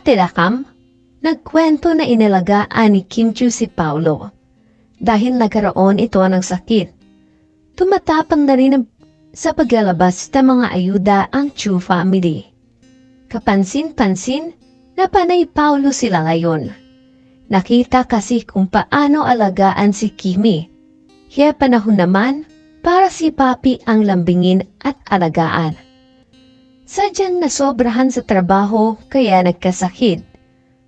Tilakam, nagkwento na inalagaan ni Kim Chu si Paulo dahil nagkaroon ito ng sakit. Tumatapang na rin sa paglalabas ng mga ayuda ang Chu family. Kapansin-pansin na panay Paulo sila ngayon. Nakita kasi kung paano alagaan si Kimi. Kaya panahon naman para si Papi ang lambingin at alagaan. Sadyang nasobrahan sa trabaho kaya nagkasakit.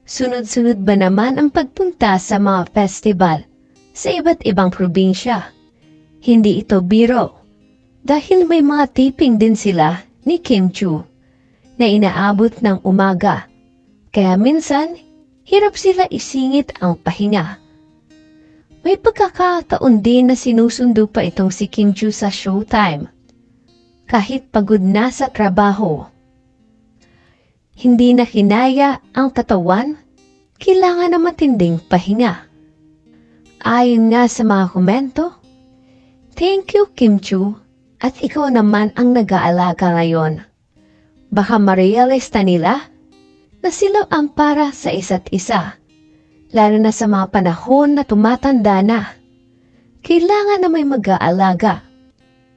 Sunod-sunod ba naman ang pagpunta sa mga festival sa iba't ibang probinsya? Hindi ito biro. Dahil may mga taping din sila ni Kim Chu na inaabot ng umaga. Kaya minsan, hirap sila isingit ang pahinga. May pagkakataon din na sinusundo pa itong si Kim Chu sa showtime. Kahit pagod na sa trabaho. Hindi na hinaya ang katawan, kailangan na matinding pahinga. Ayon nga sa mga komento, Thank you Kim Chu at ikaw naman ang nag-aalaga ngayon. Baka marealista nila na sila ang para sa isa't isa, lalo na sa mga panahon na tumatanda na. Kailangan na may mag-aalaga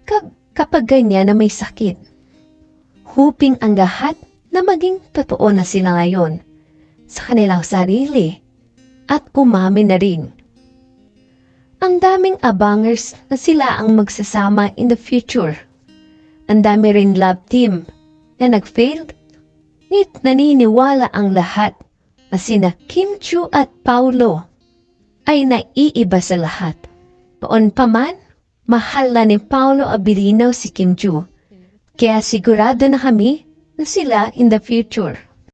kap- kapag ganyan na may sakit. Huping ang lahat na maging totoo na sila ngayon sa kanilang sarili at umamin na rin. Ang daming abangers na sila ang magsasama in the future. Ang dami rin love team na nag-failed. Nit naniniwala ang lahat na sina Kim Chu at Paulo ay naiiba sa lahat. Noon pa man, mahal na ni Paulo Abilino si Kim Chu. Kaya sigurado na kami na sila in the future.